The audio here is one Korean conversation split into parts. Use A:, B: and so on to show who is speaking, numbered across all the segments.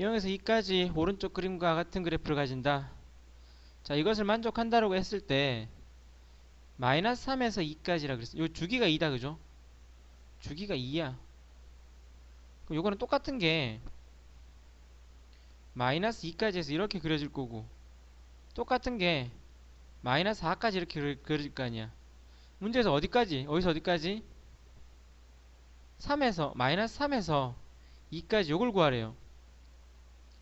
A: 0에서 2까지 오른쪽 그림과 같은 그래프를 가진다. 자, 이것을 만족한다라고 했을 때 마이너스 3에서 2까지라 그랬어요. 요 주기가 2다. 그죠? 주기가 2야. 그럼 요거는 똑같은 게 마이너스 2까지 해서 이렇게 그려질 거고 똑같은 게 마이너스 4까지 이렇게 그려- 그려질 거 아니야. 문제에서 어디까지? 어디서 어디까지? 3에서 마이너스 3에서 2까지 요걸 구하래요.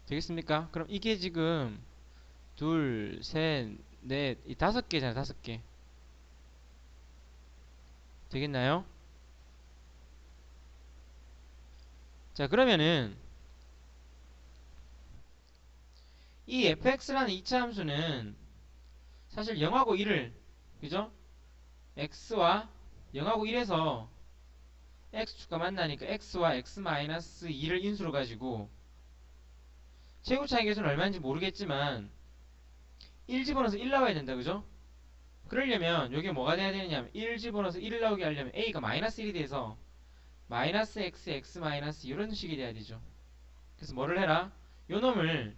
A: 되겠습니까? 그럼 이게 지금 둘, 셋, 넷, 이 다섯 개잖아, 다섯 개. 되겠나요? 자, 그러면은 이 fx라는 이차 함수는 사실 0하고 1을 그죠? x와 0하고 1에서 x축과 만나니까 x와 x-2를 인수로 가지고 최고 차이 계수는 얼마인지 모르겠지만 1 집어넣어서 1 나와야 된다 그죠? 그러려면 여기 뭐가 돼야 되느냐면 1 집어넣어서 1을 나오게 하려면 a가 마이너스 1이 돼서 마이너스 x, x 마이너스 이런 식이 돼야 되죠 그래서 뭐를 해라? 요 놈을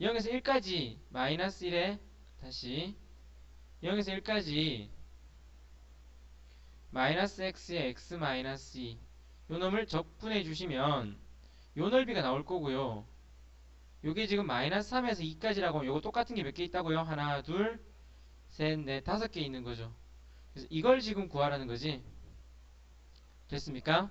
A: 0에서 1까지 마이너스 1에 다시 0에서 1까지 마이너스 x에 x 마이너스 2요 놈을 적분해 주시면 요 넓이가 나올 거고요 요게 지금 마이너스 3에서 2까지라고 하면 요거 똑같은 게 몇 개 있다고요? 하나, 둘, 셋, 넷, 다섯 개 있는 거죠. 그래서 이걸 지금 구하라는 거지. 됐습니까?